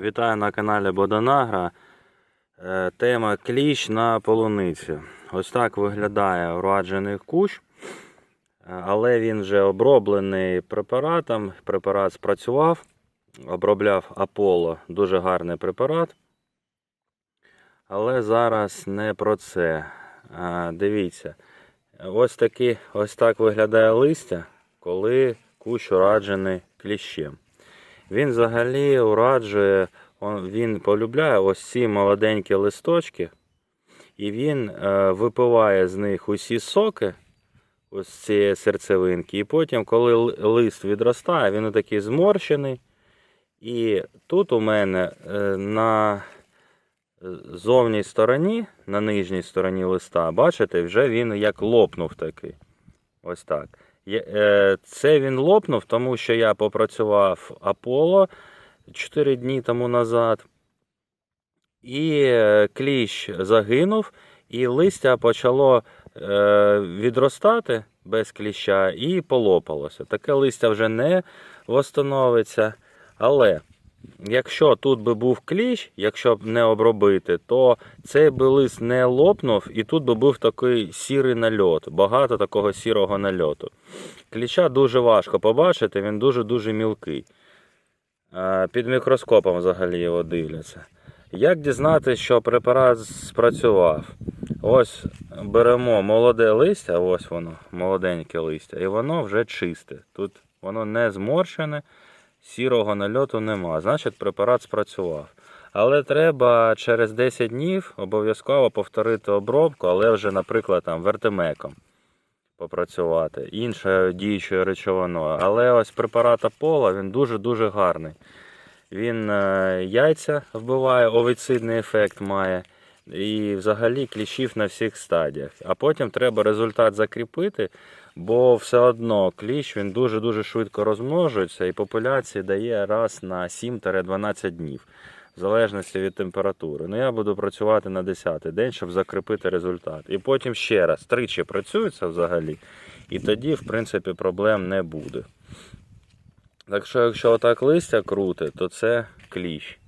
Вітаю на каналі Бодонагра. Е, Тема кліщ на полуниці. Ось так виглядає ураджений кущ, Е, але він вже оброблений препаратом. Препарат спрацював, обробляв Аполло, дуже гарний препарат. Але зараз не про це. Е, Дивіться, ось, такі, ось так виглядає листя, коли кущ ураджений кліщем. Він взагалі ураджує, він полюбляє ось ці молоденькі листочки, і він е, випиває з них усі соки, ось цієї серцевинки. І потім, коли лист відростає, він такий зморщений. І тут у мене е, на е, зовній стороні, на нижній стороні листа, бачите, вже він як лопнув такий. Ось так. Е, Це він лопнув, тому що я попрацював Аполло 4 дні тому назад. І е, кліщ загинув, і листя почало е, відростати без кліща і полопалося. Таке листя вже не восстановиться. Але якщо тут би був кліщ, якщо б не обробити, то цей би лист не лопнув, і тут би був такий сірий нальот, багато такого сірого нальоту. Кліща дуже важко побачити, він дуже-дуже мілкий. Під мікроскопом взагалі його дивляться. Як дізнатися, що препарат спрацював? Ось беремо молоде листя, ось воно, молоденьке листя, і воно вже чисте. Тут воно не зморщене, сірого нальоту нема. Значить, препарат спрацював. Але треба через 10 днів обов'язково повторити обробку, але вже, наприклад, там вертемеком попрацювати, іншою діючою речовиною. Але ось препарат Аполло, він дуже-дуже гарний. Він е, яйця вбиває, овіцидний ефект має. І взагалі кліщів на всіх стадіях. А потім треба результат закріпити, бо все одно кліщ він дуже-дуже швидко розмножується і популяції дає раз на 7-12 днів, в залежності від температури. Ну я буду працювати на 10-й день, щоб закріпити результат. І потім ще раз тричі працюється взагалі, і тоді, в принципі, проблем не буде. Так що, якщо отак листя крути, то це кліщ.